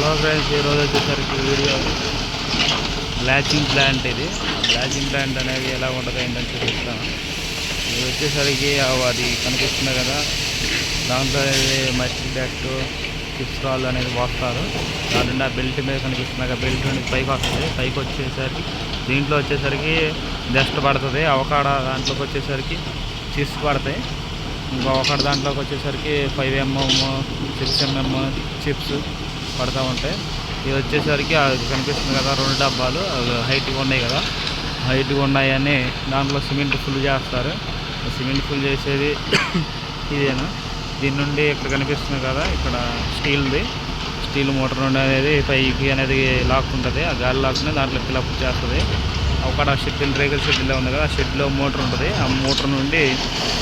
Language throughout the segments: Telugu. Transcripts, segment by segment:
హలో ఫ్రెండ్స్ ఈరోజు వచ్చేసరికి వీడియో బ్లాచింగ్ ప్లాంట్ ఇది. బ్లాచింగ్ ప్లాంట్ అనేది ఎలా ఉంటుంది ఏంటని చూపిస్తాను ఇది వచ్చేసరికి అది కనిపిస్తుంది కదా. దాంట్లో మట్టి బ్యాట్ చిప్స్ రాళ్ళు అనేది పోస్తారు. దాని బెల్ట్ మీద కనిపిస్తుంది బెల్ట్ నుండి పైకి వస్తుంది. పైకి వచ్చేసరికి దీంట్లో వచ్చేసరికి డస్ట్ పడుతుంది. అవకాడ దాంట్లోకి వచ్చేసరికి చిప్స్ పడతాయి. ఇంకా ఒకటి దాంట్లోకి వచ్చేసరికి five MM six MM chips. పడతా ఉంటాయి. ఇది వచ్చేసరికి అది కనిపిస్తుంది కదా రెండు డబ్బాలు. అవి హైట్గా ఉన్నాయి కదా. హైట్గా ఉన్నాయని దాంట్లో సిమెంట్ ఫుల్ చేస్తారు. సిమెంట్ ఫుల్ చేసేది ఇదేనా? దీని నుండి ఇక్కడ కనిపిస్తుంది కదా ఇక్కడ స్టీల్ది. స్టీల్ మోటార్ నుండి అనేది పైకి అనేది లాక్కుంటుంది ఆ గాలి లాక్కుని దాంట్లో ఫిల్అప్ చేస్తుంది. ఒక షెడ్యూల్ రేకుల షెడ్యూల్లో ఉంది కదా ఆ షెడ్లో మోటార్ ఉంటుంది. ఆ మోటార్ నుండి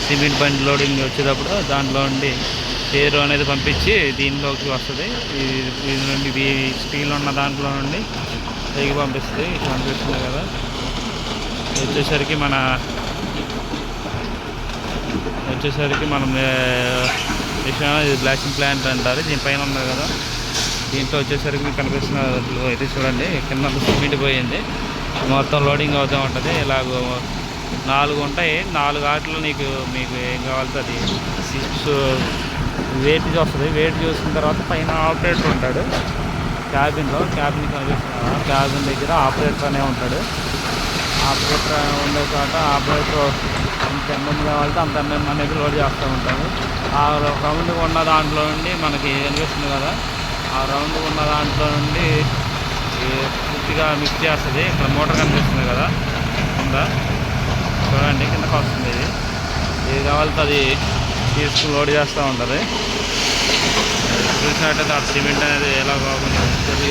సిమెంట్ బండి లోడింగ్ వచ్చేటప్పుడు దాంట్లో నుండి పేరు అనేది పంపించి దీనిలోకి వస్తుంది. ఇది దీని నుండి ఇది స్టీల్ ఉన్న దాంట్లో నుండి పైకి పంపిస్తుంది ఇట్లా పంపిస్తుంది కదా. వచ్చేసరికి మన వచ్చేసరికి మనం విషయం ఇది బ్లాకింగ్ ప్లాంట్ అంటారు. దీనిపైన ఉంది కదా. దీంట్లో వచ్చేసరికి మీకు కనిపిస్తున్న అయితే చూడండి. కింద సిమెంట్ పోయింది. మొత్తం లోడింగ్ అవుతూ ఉంటుంది. ఇలాగ నాలుగు ఉంటాయి. నాలుగు ఆటలు నీకు మీకు ఏం కావాల్సి అది. సిక్స్ వెయిట్ చూస్తుంది. వెయిట్ చూసిన తర్వాత పైన ఆపరేటర్ ఉంటాడు. క్యాబిన్లో క్యాబిన్ కనిపిస్తున్నా క్యాబిన్ దగ్గర ఆపరేటర్ అనే ఉంటాడు. ఆపరేటర్ ఉండే చోట ఆపరేటర్ ఎంత ఎంఎం కావాలంటే అంత ఎంఎం అనేది లోడ్ చేస్తూ ఉంటాడు. ఆ రౌండ్ ఉన్న దాంట్లో నుండి మనకి కనిపిస్తుంది కదా? ఆ రౌండ్ ఉన్న దాంట్లో నుండి పూర్తిగా మిక్స్ చేస్తుంది. ఇక్కడ మోటార్ కనిపిస్తుంది కదా? కింద చూడండి కిందకి వస్తుంది ఇది. ఇది కావాలంటే అది తీసుకుని లోడ్ చేస్తూ ఉంటుంది. చూసినట్టయితే ఆ సిమెంట్ అనేది ఎలా బాగుంటుంది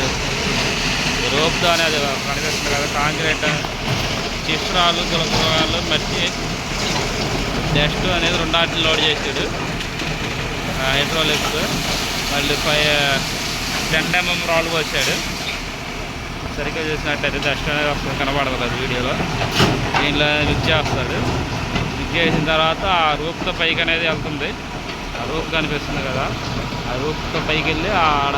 రోప్తో అనేది కనిపిస్తుంది కదా కాంక్రీట్ చిత్రాలు గులకరాలు మట్టి డస్ట్ అనేది రెండాటిని లోడ్ చేసాడు హైడ్రోలిక్స్ మళ్ళీ ఫైవ్ టెన్ ఎంఎం రాళ్ళు వచ్చాడు. సరిగ్గా చూసినట్టయితే డస్ట్ అనేది అసలు కనబడదు వీడియోలో. దీంట్లో మిక్స్ చేస్తాడు. మిక్స్ చేసిన తర్వాత ఆ రూప్తో పైకి అనేది వెళ్తుంది. ఆ రూప్ కనిపిస్తుంది కదా. ఆ రూప్తో పైకి వెళ్ళి ఆడ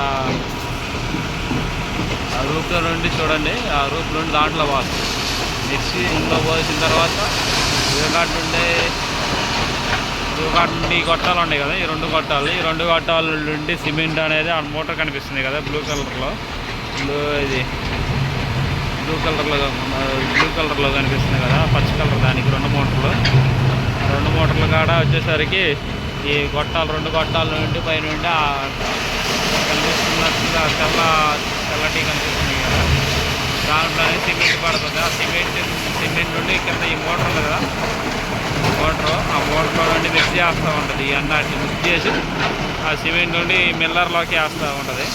ఆ రూప్లో నుండి చూడండి. ఆ రూప్ నుండి దాంట్లో పోతుంది మిర్చి ఇంట్లో పోసిన తర్వాత యువకాట్ నుండి యువకాట్ నుండి ఈ గొట్టాలు ఉన్నాయి కదా ఈ రెండు గొట్టాలు. ఈ రెండు గొట్టాల నుండి సిమెంట్ అనేది ఆ మోటార్ కనిపిస్తుంది కదా బ్లూ కలర్లో బ్లూ ఇది బ్లూ కలర్లో బ్లూ కలర్లో కనిపిస్తుంది కదా పచ్చ కలర్ దానికి రెండు మోటార్లు. రెండు మోటార్లు కాడ వచ్చేసరికి ఈ గొట్టాలు రెండు గొట్టాల నుండి పై నుండి ఆ కనిపిస్తున్నట్టుగా తెల్ల తెల్లటి కనిపిస్తుంది కదా. దాంట్లోనే సిమెంట్ పడుతుంది. ఆ సిమెంట్ సిమెంట్ నుండి కింద ఈ మోటార్ ఉంది కదా. మోటార్ ఆ మోటార్లో నుండి మిక్స్ చేస్తూ ఉంటుంది. ఈ అన్నాటిని మిక్స్ చేసి ఆ సిమెంట్ నుండి మిల్లర్లోకి వేస్తూ ఉంటుంది.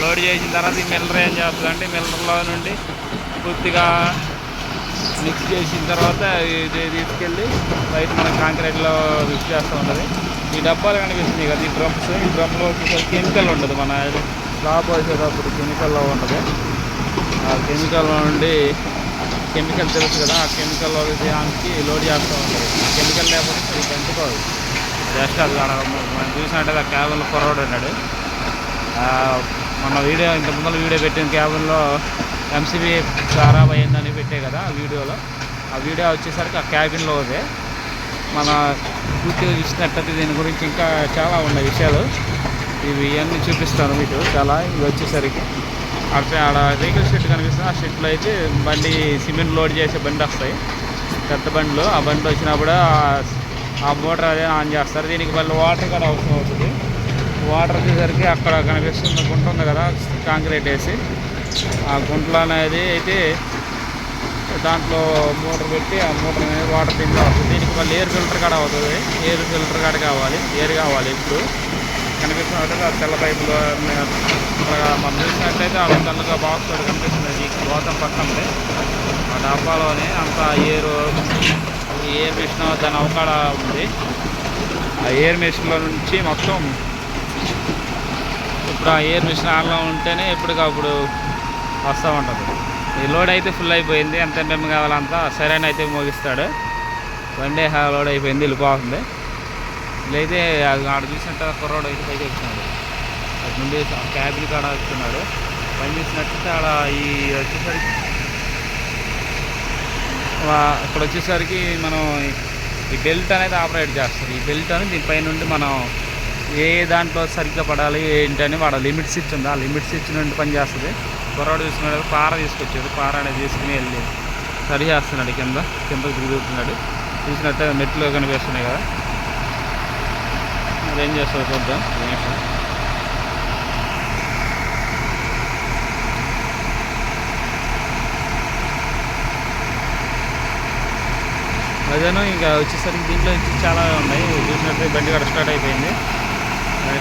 లోడ్ చేసిన తర్వాత ఈ మిల్లర్ ఏం చేస్తుందంటే మిల్లర్లో నుండి పూర్తిగా మిక్స్ చేసిన తర్వాత ఇది తీసుకెళ్ళి బయట మన కాంక్రీట్లో మిక్స్ చేస్తూ ఉంటుంది. ఈ డబ్బాలు కనిపిస్తుంది కదా ఈ డ్రమ్స్ ఈ డ్రమ్లో కెమికల్ ఉంటుంది మన స్లాబ్ వేసేటప్పుడు కెమికల్లో ఉంటుంది. ఆ కెమికల్ నుండి కెమికల్ తెలుసు కదా ఆ కెమికల్ దానికి లోడ్ చేస్తూ ఉంటుంది. కెమికల్ లేకపోతే ఇది పెంచుకోదు జస్ట్ అది మనం చూసినట్టు కేవలం క్యాబిన్లో కుర్రోడు ఉన్నాడు. మన వీడియో ఇంత ముందర వీడియో పెట్టిన క్యాబిన్లో ఎంసీబీ ఖరాబ్ అయిందని పెట్టే కదా ఆ వీడియోలో. ఆ వీడియో వచ్చేసరికి ఆ క్యాబిన్లో అదే. మన పూర్తిగా చూసినట్టయితే దీని గురించి ఇంకా చాలా ఉన్నాయి విషయాలు. ఇవి ఇవన్నీ చూపిస్తాను మీకు చాలా. ఇవి వచ్చేసరికి అక్కడ ఆడ వెహికల్ షెడ్ కనిపిస్తుంది. ఆ షెడ్లో అయితే బండి సిమెంట్ లోడ్ చేసే బండి వస్తాయి. పెద్ద బండ్లు. ఆ బండి వచ్చినప్పుడు ఆ- ఆ మోటార్ అదే ఆన్ చేస్తారు. దీనికి మళ్ళీ వాటర్ కూడా అవసరం అవుతుంది. వాటర్ వచ్చేసరికి అక్కడ కనిపిస్తుంది గుంట ఉంది కదా కాంక్రీట్ వేసి. ఆ గుంటలో అనేది అయితే దాంట్లో మోటార్ పెట్టి ఆ మోటార్ అనేది వాటర్ దీంట్లో వస్తుంది. దీనికి మళ్ళీ ఎయిర్ ఫిల్టర్ కాడ అవుతుంది. ఎయిర్ ఫిల్టర్ కాడ కావాలి. ఎయిర్ కావాలి ఇప్పుడు. కనిపిస్తున్నట్టు ఆ తెల్ల పైపులు మనం చూసినట్లయితే ఆ తెల్లగా బాక్స్ ఒకటి కనిపిస్తుంది. గోతం పక్కనే ఆ డబ్బాలోనే అంత ఎయిర్ ఎయిర్ మిషన్ దాని అవకాడ ఉంది. ఆ ఎయిర్ మిషన్లో నుంచి మొత్తం ఇప్పుడు ఆ ఎయిర్ మిషన్ ఆన్లో ఉంటేనే ఎప్పటికప్పుడు వస్తూ ఉంటుంది. ఈ లోడ్ అయితే ఫుల్ అయిపోయింది. ఎంత ఎంఎం కావాలంతా సరైన అయితే మోగిస్తాడు. బండి హా లోడ్ అయిపోయింది. వెళ్ళిపోతుంది ఇదైతే అది ఆడ చూసినట్టు కుర్రోడు అయితే పైకి వచ్చినాడు. అటు నుండి క్యాబిన్ కాడ వస్తున్నాడు పని చేసినట్టు ఆడ ఈ వచ్చేసరికి ఇక్కడ వచ్చేసరికి మనం ఈ బెల్ట్ అనేది ఆపరేట్ చేస్తారు. ఈ బెల్ట్ అని దీనిపై నుండి మనం ఏ దాంట్లో సరిగ్గా పడాలి ఏంటని వాడు లిమిట్స్ ఇచ్చింది ఆ లిమిట్స్ ఇచ్చినట్టు నుండి పని చేస్తుంది. కుర్రాడు చూసుకున్నాడు పార తీసుకొచ్చాడు. పార అనేది తీసుకుని వెళ్ళి సరి చేస్తున్నాడు కింద కింద దిగుతున్నాడు చూసినట్టే మెట్లు కనిపిస్తున్నాయి కదా. మరి ఏం చూద్దాం. గణేష్ అదేనో ఇంకా వచ్చేసరికి దీంట్లో చాలా ఉన్నాయి. చూసినట్టు బండి కూడా స్టార్ట్ అయిపోయింది.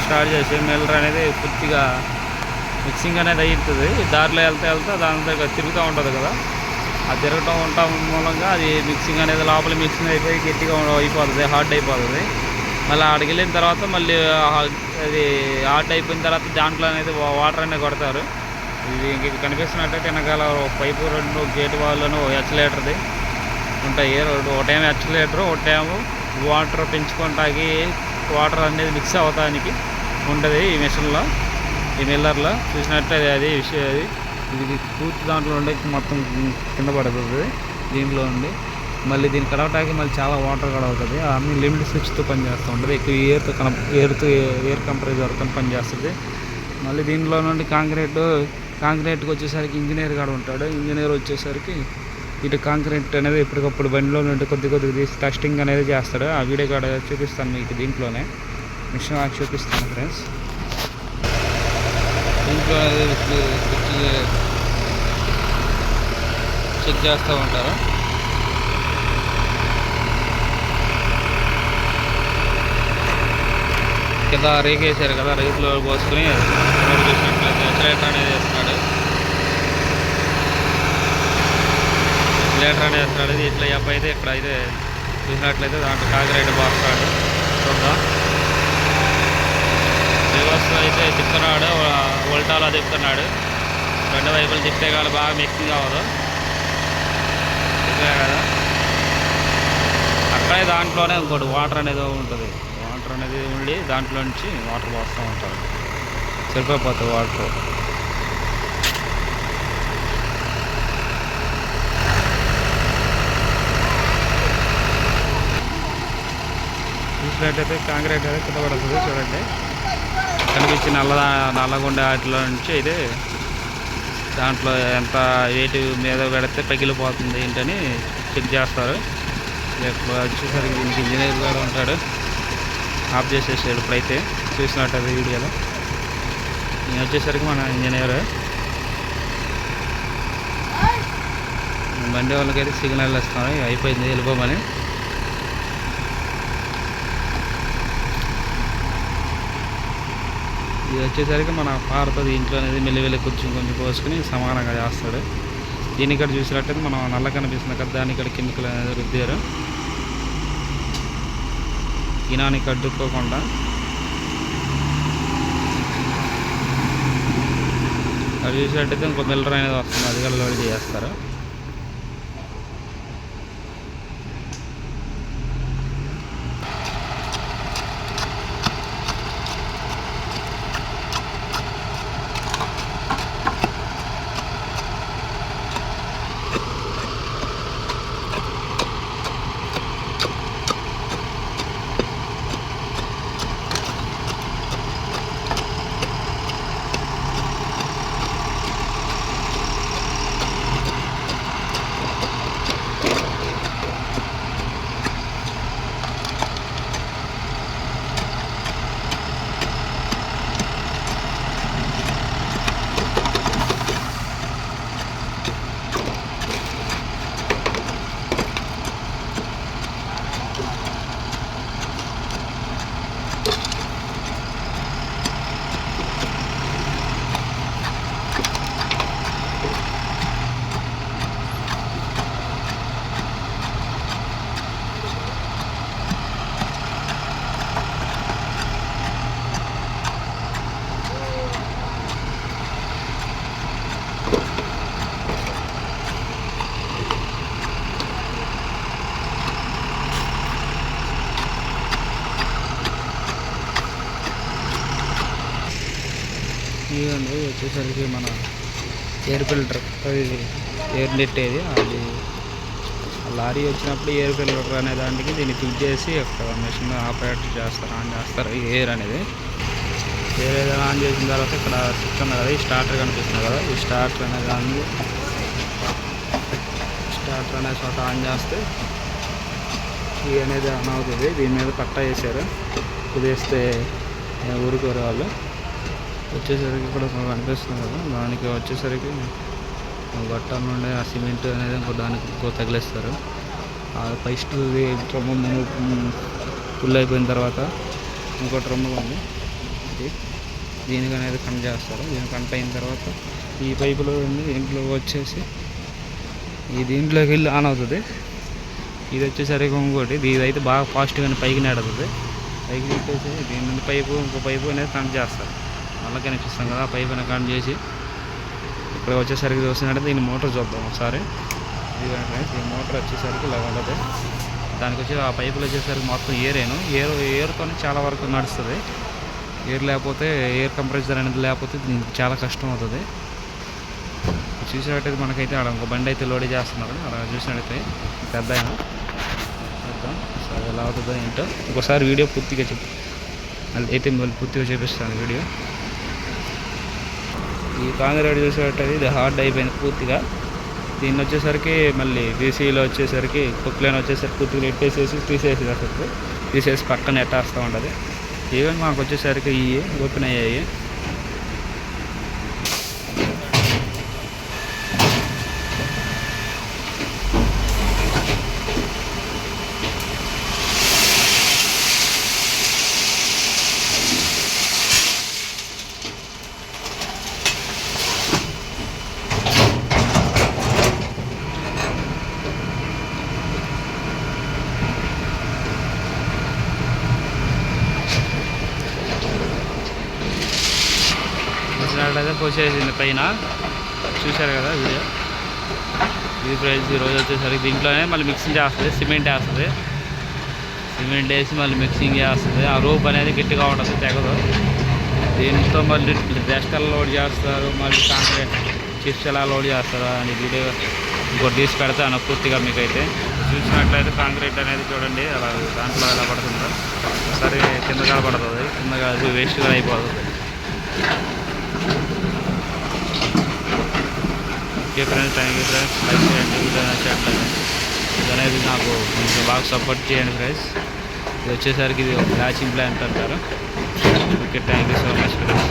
స్టార్ట్ చేసి మిల్లర్ అనేది పూర్తిగా మిక్సింగ్ అనేది అవుతుంది దారిలో వెళ్తే వెళ్తే దాని దగ్గర తిరుగుతూ ఉంటుంది కదా. ఆ తిరగటం ఉండటం మూలంగా అది మిక్సింగ్ అనేది లోపల మిక్సింగ్ అయిపోయి గట్టిగా అయిపోతుంది హార్డ్ అయిపోతుంది. మళ్ళీ ఆడికి వెళ్ళిన తర్వాత మళ్ళీ అది హార్డ్ అయిపోయిన తర్వాత దాంట్లో అనేది వాటర్ అనేది కొడతారు. ఇది ఇంక కనిపిస్తున్నట్టయితే వెనకాల పైపు రెండు గేట్ వాళ్ళను ఎచ్చలేటర్ది ఉంటాయి. రెండు ఒకటేమో యాక్చులేటర్ ఒకటేమో వాటర్ పెంచుకోవటానికి వాటర్ అనేది మిక్స్ అవ్వడానికి ఉంటుంది ఈ మిషన్లో ఈ మిల్లర్లో. చూసినట్టే అది విషయం అది. ఇది పూర్తి దాంట్లో ఉండే మొత్తం కింద పడుతుంది దీంట్లో ఉండి. మళ్ళీ దీన్ని కడవటానికి మళ్ళీ చాలా వాటర్ కూడా అవుతుంది అన్ని లిమిట్ స్విచ్తో పనిచేస్తూ ఉంటుంది. ఎక్కువ ఎయిర్తో కన ఎయిర్తో ఎయిర్ కంప్రెసర్తో పనిచేస్తుంది. మళ్ళీ దీనిలో నుండి కాంక్రీట్ కాంక్రీట్కి వచ్చేసరికి ఇంజనీర్ కూడా ఉంటాడు. ఇంజనీర్ వచ్చేసరికి ఇటు కాంక్రీట్ అనేది ఎప్పటికప్పుడు బండిలో నుండి కొద్ది కొద్దిగా తీసి టెస్టింగ్ అనేది చేస్తాడు. ఆ వీడియో కూడా చూపిస్తాను మీకు దీంట్లోనే. మిషన్ అది చూపిస్తాను ఫ్రెండ్స్ దీంట్లో చెక్ చేస్తూ ఉంటారు. కింద రేక్ కదా రేకులో పోసుకుని రోడ్డు చూసినట్లయితే ఎక్సలేటర్ అనేది వేస్తున్నాడు లేటర్ అనేది వస్తున్నాడు ఇది ఇట్లా అబ్బాయి అయితే ఇక్కడ అయితే చూసినట్లయితే దాంట్లో కాకిరేట్ బాస్తాడు చూద్దాం? రివర్స్ అయితే తిప్పుతున్నాడు ఉల్టాలో తిప్పుతున్నాడు రెండు వైపులు తిప్పే కాదు బాగా మిక్సింగ్ అవ్వదు తిప్పే కదా. అక్కడే దాంట్లోనే ఇంకోటి వాటర్ అనేది ఉంటుంది. వాటర్ అనేది ఉండి దాంట్లో నుంచి వాటర్ పోస్తూ ఉంటారు సరిపోతుంది వాటర్. అయితే కాంక్రీట్ అయితే కింద పడుతుంది చూడండి. కనిపించి నల్ల నల్లగొండ వాటిలో నుంచి అయితే దాంట్లో ఎంత వేటి మీద పెడితే పగిలిపోతుంది ఏంటని చెక్ చేస్తారు. ఇప్పుడు వచ్చేసరికి దీనికి ఇంజనీర్ కూడా ఉంటాడు. ఆఫ్ చేసేసాడు ఇప్పుడైతే చూసినట్టు వీడియోలో. నేను వచ్చేసరికి మన ఇంజనీర్. బండి వాళ్ళకైతే సిగ్నల్ ఇస్తాను అయిపోయింది వెళ్ళిపోమని. ఇది వచ్చేసరికి మన పారుతుంది ఇంట్లో అనేది మెల్లివెల్లి కొంచెం కొంచెం పోసుకుని సమానంగా చేస్తాడు. దీని ఇక్కడ చూసినట్టయితే మనం నల్ల కనిపిస్తుంది కదా దాని ఇక్కడ కెమికల్ అనేది రుద్దారు. ఇనానికి అడ్డుకోకుండా అది చూసినట్టయితే ఇంకో మిల్లర్ అనేది వస్తుంది అది కూడా లోడ్ చేస్తారు వచ్చేసరికి మన ఎయిర్ ఫిల్టర్ అది ఎయిర్ నెట్టేది అది ఆ లారీ వచ్చినప్పుడు ఎయిర్ ఫిల్టర్ అనే దానికి దీన్ని ఫిట్ చేసి ఒక మెషిన్ ఆపరేట్ చేస్తారు ఆన్ చేస్తారు ఈ ఎయిర్ అనేది. ఎయిర్ ఏదైనా ఆన్ చేసిన తర్వాత ఇక్కడ స్విచ్ కదా ఈ స్టార్టర్ కనిపిస్తుంది కదా ఈ స్టార్టర్ అనే దాన్ని స్టార్టర్ అనే చోట ఆన్ చేస్తే ఇది అనేది ఆన్ అవుతుంది. దీని మీద పట్ట వేసారు కుదిస్తే ఊరుకోరు వాళ్ళు. వచ్చేసరికి ఇక్కడ కనిపిస్తుంది కదా దానికి వచ్చేసరికి గట్ట నుండి ఆ సిమెంట్ అనేది ఇంకో దానికి ఇంకో తగిలేస్తారు. ఆ ఫస్ట్ ట్రమ్ము ఫుల్ అయిపోయిన తర్వాత ఇంకో డ్రమ్ము ఉంది. ఇది దీనికి అనేది కనెక్ట్ చేస్తారు. దీనికి కనెక్ట్ అయిన తర్వాత ఈ పైపులో ఉంది దీంట్లో వచ్చేసి ఈ దీంట్లోకి వెళ్ళి ఆన్ అవుతుంది. ఇది వచ్చేసరికి ఇంకోటి. ఇది అయితే బాగా ఫాస్ట్గా పైకి నెడుతుంది. పైకి నెట్టేసి దీని నుండి పైపు ఇంకో పైపు అనేది కనెక్ట్ చేస్తారు. మళ్ళీ కనిపిస్తాం కదా ఆ పైన అనేది కనెక్ట్ చేసి ఇక్కడ వచ్చేసరికి చూస్తున్నట్టు దీని మోటార్ చూద్దాం ఒకసారి. ఇది ఫ్రెండ్స్ ఈ మోటార్ వచ్చేసరికి ఇలా ఉండదు దానికి వచ్చి ఆ పైపులు వచ్చేసరికి మొత్తం ఏరేను ఏర్ ఏర్తో చాలా వరకు నడుస్తుంది. ఎయిర్ లేకపోతే ఎయిర్ కంప్రెసర్ అనేది లేకపోతే దీనికి చాలా కష్టం అవుతుంది. చూసినట్టయితే మనకైతే అక్కడ ఒక బండి అయితే లోడ్ చేస్తున్నారు. అలా చూసినట్టయితే పెద్ద ఆయన. చూద్దాం. సరే ఎలా అవుతుందో ఏంటో. ఒకసారి వీడియో పూర్తిగా చెప్పు. మళ్ళీ అయితే మళ్ళీ పూర్తిగా చూపిస్తాను వీడియో. ఈ కాంగ్రెడ్ చూసేటది ఇది హార్డ్ అయిపోయింది పూర్తిగా. దీన్ని వచ్చేసరికి మళ్ళీ బీసీలో వచ్చేసరికి కుక్లైన్ వచ్చేసరికి పూర్తిగా ఎట్టేసేసి తీసేసి అసలు తీసేసి పక్కన ఎట్టేస్తూ ఉంటుంది. ఈవెన్ మాకు వచ్చేసరికి ఇవి ఓపెన్ అయ్యాయి. చూసినట్టయితే పోసేసింది పైన. చూశారు కదా వీడియో? ఇది ప్రైస్ ఈరోజు వచ్చేసరికి దీంట్లోనే మళ్ళీ మిక్సింగ్ చేస్తుంది సిమెంట్ వేస్తుంది. సిమెంట్ వేసి మళ్ళీ మిక్సింగ్ చేస్తుంది. ఆ రూప్ అనేది గట్టిగా ఉంటుంది తెగదు. దీంతో మళ్ళీ డస్ట్ ఎలా లోడ్ చేస్తారు మళ్ళీ కాంక్రీట్ చిప్స్ ఎలా లోడ్ చేస్తారు అని వీడియో ఇంకోటి తీసి పెడతాను పూర్తిగా మీకైతే. చూసినట్లయితే కాంక్రీట్ అనేది చూడండి అలా దాంట్లో ఎలా పడుతుందో. ఒకసారి కిందగా పడుతుంది కింద కాదు వేస్ట్గా అయిపోతుంది okay friends thank you friends like చేయండి వీడియో నచ్చట్లేదు ఇది అనేది నాకు కొంచెం బాగా సపోర్ట్ చేయండి ఫ్రెండ్స్ ఇది వచ్చేసరికి ఇది మ్యాచింగ్ ప్లాంట్ అంటారు. Okay thank you so much friends